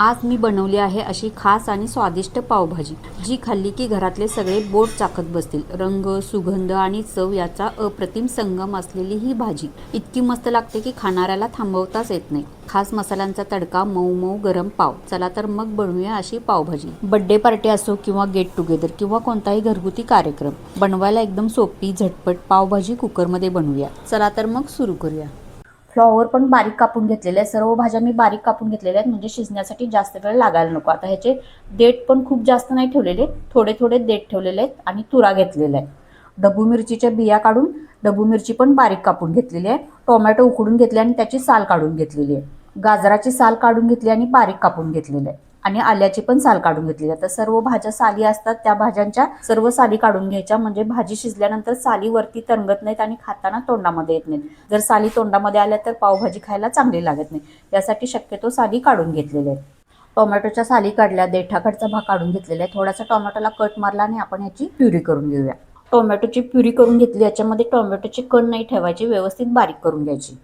आज मी बनवली आहे अशी खास आणि स्वादिष्ट पावभाजी जी खाल्ली की घरातले सगळे बोट चाकत बसतील. रंग सुगंध आणि चव याचा अप्रतिम संगम असलेली ही भाजी. इतकी मस्त लागते की खाणाऱ्याला थांबवताच येत नाही. खास मसाल्यांचा तडका मऊ मऊ गरम पाव. चला तर मग बनवूया अशी पावभाजी. बड्डे पार्टी असो किंवा गेट टुगेदर किंवा कोणताही घरगुती कार्यक्रम बनवायला एकदम सोपी झटपट पावभाजी कुकरमध्ये बनवूया. चला तर मग सुरू करूया. फ्लॉवर पण बारीक कापून घेतलेले आहे सर्व भाज्या मी बारीक कापून घेतलेल्या आहेत. म्हणजे शिजण्यासाठी जास्त वेळ लागायला नको. आता ह्याचे देठ पण खूप जास्त नाही ठेवलेले. थोडे थोडे देठ ठेवलेले आहेत आणि तुरा घेतलेला आहे डबू मिरचीच्या बिया काढून डबू मिरची पण बारीक कापून घेतलेली आहे. टोमॅटो उकडून घेतले आणि त्याची साल काढून घेतलेली आहे. गाजराची साल काढून घेतली आणि बारीक कापून घेतलेली आहे. आणि आल्याची पण साल काढून घेतली जातात तर सर्व भाज्या साली असतात त्या भाज्यांच्या सर्व साली काढून घ्यायच्या. म्हणजे भाजी शिजल्यानंतर साली वरती तरंगत नाहीत आणि खाताना तोंडामध्ये येत नाहीत. जर साली तोंडामध्ये आल्या तर पावभाजी खायला चांगली लागत नाही. यासाठी शक्यतो साली काढून घेतलेल्या आहेत. टोमॅटोच्या साली काढल्या देठाकडचा भाग काढून घेतलेला आहे थोडासा टोमॅटोला कट मारला आणि आपण याची प्युरी करून घेऊया. टोमॅटोची प्युरी करून घेतली याच्यामध्ये टोमॅटोची कण नाही ठेवायची व्यवस्थित बारीक करून घ्यायची.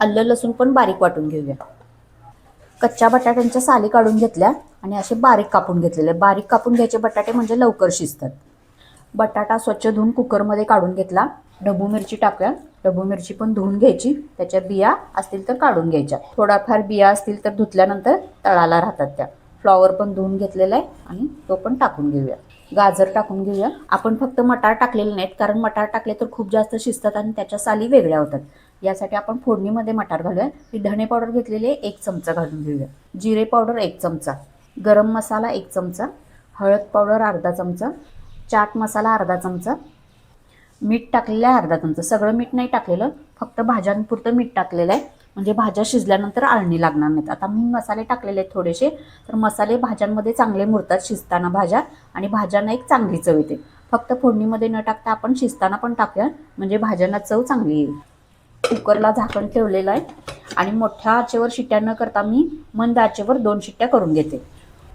आलं लसूण पण बारीक वाटून घेऊया. कच्च्या बटाट्यांच्या साली काढून घेतल्या आणि असे बारीक कापून घेतलेले. बारीक कापून घ्यायचे बटाटे म्हणजे लवकर शिजतात. बटाटा स्वच्छ धुवून कुकरमध्ये काढून घेतला. ढबू मिरची टाकूया. ढबू मिरची पण धुवून घ्यायची. त्याच्या बिया असतील तर काढून घ्यायच्या. थोडाफार बिया असतील तर धुतल्यानंतर तळाला राहतात त्या. फ्लॉवर पण धुवून घेतलेला आहे आणि तो पण टाकून घेऊया. गाजर टाकून घेऊया. आपण फक्त मटार टाकलेले नाहीत कारण मटार टाकले तर खूप जास्त शिजतात आणि त्याच्या साली वेगळ्या होतात. यासाठी आपण फोडणीमध्ये मटार घालूया. ही धणे पावडर घेतलेली आहे एक चमचा घालून घेऊया. जिरे पावडर एक चमचा. गरम मसाला एक चमचा. हळद पावडर अर्धा चमचा. चाट मसाला अर्धा चमचा. मीठ टाकलेलं आहे अर्धा चमचा. सगळं मीठ नाही टाकलेलं. फक्त भाज्यांपुरतं मीठ टाकलेलं आहे. म्हणजे भाज्या शिजल्यानंतर आळणी लागणार नाहीत. आता मी मसाले टाकलेले आहेत थोडेसे. तर मसाले भाज्यांमध्ये चांगले मुरतात शिजताना भाज्या आणि भाज्यांना एक चांगली चव येते. फक्त फोडणीमध्ये न टाकता आपण शिजताना पण टाकूया. म्हणजे भाज्यांना चव चांगली येईल. कुकरला झाकण ठेवलेलं आहे. आणि मोठ्या आचेवर शिट्ट्या न करता मी मंद आचेवर दोन शिट्ट्या करून घेते.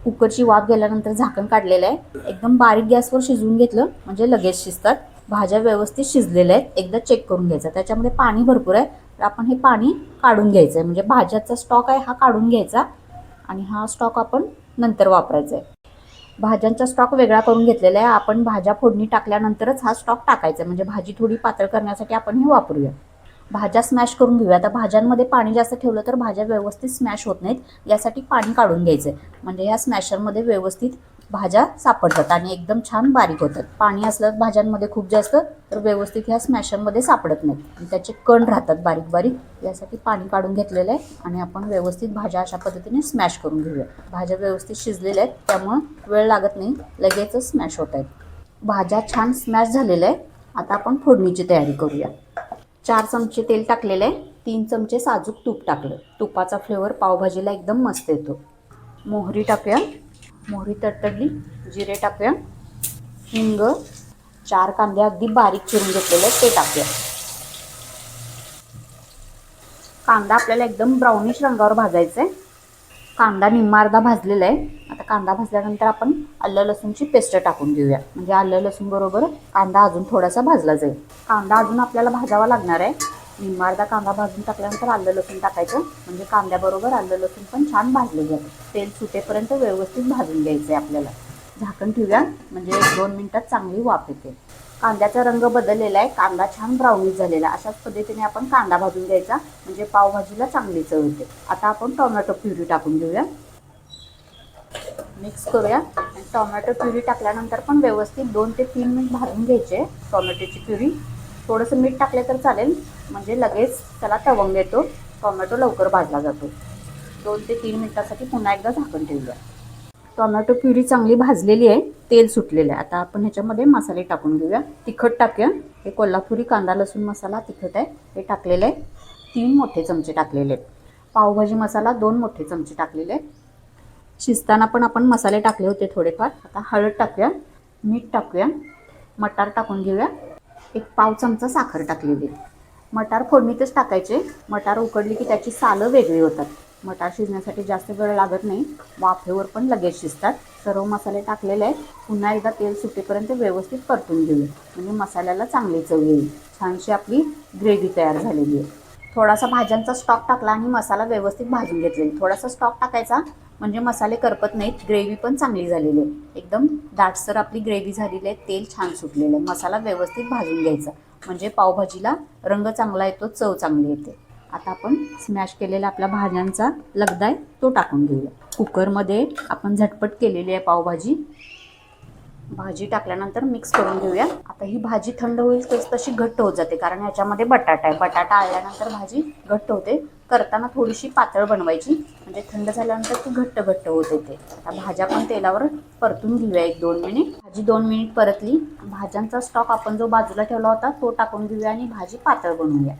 कुकरची वाफ गेल्यानंतर झाकण काढलेलं आहे. एकदम बारीक गॅसवर शिजवून घेतलं म्हणजे लगेच शिजतात. भाज्या व्यवस्थित शिजलेल्या आहेत. एकदा चेक करून घ्यायचं. त्याच्यामध्ये पाणी भरपूर आहे. तर आपण हे पाणी काढून घ्यायचं आहे म्हणजे भाज्याचा स्टॉक आहे हा काढून घ्यायचा. आणि हा स्टॉक आपण नंतर वापरायचा आहे भाज्यांचा स्टॉक वेगळा करून घेतलेला आहे. आपण भाज्या फोडणी टाकल्यानंतरच हा स्टॉक टाकायचा आहे म्हणजे भाजी थोडी पातळ करण्यासाठी आपण हे वापरूया. भाज्या स्मॅश करून घेऊया. आता भाज्यांमध्ये पाणी जास्त ठेवलं तर भाज्या व्यवस्थित स्मॅश होत नाहीत. यासाठी पाणी काढून घ्यायचं आहे म्हणजे ह्या स्मॅशरमध्ये व्यवस्थित भाज्या सापडतात आणि एकदम छान बारीक होतात. पाणी असलं भाज्यांमध्ये खूप जास्त तर व्यवस्थित ह्या स्मॅशरमध्ये सापडत नाहीत. आणि त्याचे कण राहतात बारीक बारीक. यासाठी पाणी काढून घेतलेलं आहे आणि आपण व्यवस्थित भाज्या अशा पद्धतीने स्मॅश करून घेऊया. भाज्या व्यवस्थित शिजलेल्या आहेत त्यामुळं वेळ लागत नाही. लगेचच स्मॅश होत आहेत. भाज्या छान स्मॅश झालेल्या आहे आता आपण फोडणीची तयारी करूया. चार चमचे तेल टाकलेलं आहे. तीन चमचे साजूक तूप टाकलं. तुपाचा फ्लेवर पावभाजीला एकदम मस्त येतो. मोहरी टाकूया. मोहरी तडतडली. जिरे टाकूया. हिंग. चार कांदे अगदी बारीक चिरून घेतलेले ते टाकूया. कांदा आपल्याला एकदम ब्राउनिश रंगावर भाजायचा आहे. कांदा निम्मा अर्धा भाजलेला आहे. आता कांदा भाजल्यानंतर आपण आलं लसूणची पेस्ट टाकून देऊया म्हणजे आलं लसूण बरोबर कांदा अजून थोडासा भाजला जाईल. कांदा अजून आपल्याला भाजावा लागणार आहे. निम्मा अर्धा कांदा भाजून टाकल्यानंतर आलं लसूण टाकायचं. म्हणजे कांद्याबरोबर आलं लसूण पण छान भाजलं जातं तेल सुटेपर्यंत व्यवस्थित भाजून घ्यायचं आहे आपल्याला. झाकण ठेवूया. म्हणजे दोन मिनटात चांगली वाफ येते. कांद्याचा रंग बदललेला आहे. कांदा छान ब्राऊनी झालेला. अशाच पद्धतीने आपण कांदा भाजून घ्यायचा. म्हणजे पावभाजीला चांगली चव येते. आता आपण टोमॅटो प्युरी टाकून घेऊया. मिक्स करूया. आणि टोमॅटो प्युरी टाकल्यानंतर पण व्यवस्थित दोन ते तीन मिनिट भाजून घ्यायचे टोमॅटोची प्युरी. थोडंसं मीठ टाकले तर चालेल. म्हणजे लगेच त्याला तवंग येतो. टोमॅटो लवकर भाजला जातो. दोन ते तीन मिनिटासाठी पुन्हा एकदा झाकण ठेवूया. टोमॅटो प्युरी चांगली भाजलेली आहे तेल सुटलेलं आहे. आता आपण ह्याच्यामध्ये मसाले टाकून घेऊया. तिखट टाकूया. हे कोल्हापुरी कांदा लसूण मसाला तिखट आहे. हे टाकलेलं आहे. तीन मोठे चमचे टाकलेले आहेत. पावभाजी मसाला दोन मोठे चमचे टाकलेले आहेत. शिजताना पण आपण मसाले टाकले होते थोडेफार. आता हळद टाकूया. मीठ टाकूया. मटार टाकून घेऊया. एक पाव चमचा साखर टाकलेली मटार फोडणीतच टाकायचे. मटार उकडली की त्याची सालं वेगळी होतात. मटार शिजण्यासाठी जास्त वेळ लागत नाही. वाफेवर पण लगेच शिजतात. सर्व मसाले टाकलेले आहेत. पुन्हा एकदा तेल सुटेपर्यंत व्यवस्थित परतून घेऊया. म्हणजे मसाल्याला चांगली चव येईल. छानशी आपली ग्रेव्ही तयार झालेली आहे. थोडासा भाज्यांचा स्टॉक टाकला आणि मसाला व्यवस्थित भाजून घेतलेला थोडासा स्टॉक टाकायचा. म्हणजे मसाले करपत नाहीत. ग्रेव्ही पण चांगली झालेली आहे. एकदम दाटसर आपली ग्रेव्ही झालेली आहे. तेल छान सुटलेलं आहे. मसाला व्यवस्थित भाजून घ्यायचा. म्हणजे पावभाजीला रंग चांगला येतो चव चांगली येते. आता आपण स्मॅश केलेला आपला भाज्यांचा लगदा आहे तो टाकून घेऊया. कुकरमध्ये आपण झटपट केलेली आहे पावभाजी. भाजी टाकल्यानंतर मिक्स करून घेऊया. आता ही भाजी थंड होईल तस तशी घट्ट होत जाते कारण ह्याच्यामध्ये बटाटा आहे. बटाटा आल्यानंतर भाजी घट्ट होते. करताना थोडीशी पातळ बनवायची. म्हणजे थंड झाल्यानंतर ती घट्ट घट्ट होत येते. आता भाज्या पण तेलावर परतून घेऊया एक दोन मिनिट भाजी दोन मिनिट परतली. भाज्यांचा स्टॉक आपण जो बाजूला ठेवला होता तो टाकून घेऊया आणि भाजी पातळ बनवूया.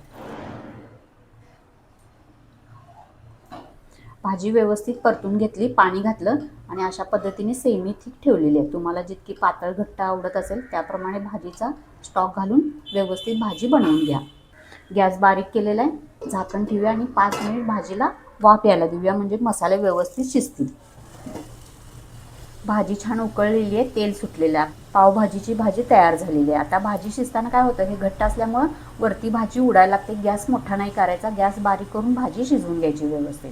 भाजी व्यवस्थित परतून घेतली पाणी घातलं आणि अशा पद्धतीने सेमी थिक ठेवलेली आहे. तुम्हाला जितकी पातळ घट्ट आवडत असेल त्याप्रमाणे भाजीचा स्टॉक घालून व्यवस्थित भाजी बनवून घ्या. गॅस बारीक केलेला आहे. झाकण ठेवूया आणि पाच मिनिट भाजीला वाफ यायला देऊया म्हणजे मसाले व्यवस्थित शिजतील. भाजी छान उकळलेली आहे तेल सुटलेलं आहे. पावभाजीची भाजी तयार झालेली आहे. आता भाजी शिजताना काय होतं हे घट्ट असल्यामुळं वरती भाजी उडायला लागते. गॅस मोठा नाही करायचा. गॅस बारीक करून भाजी शिजवून घ्यायची व्यवस्थित.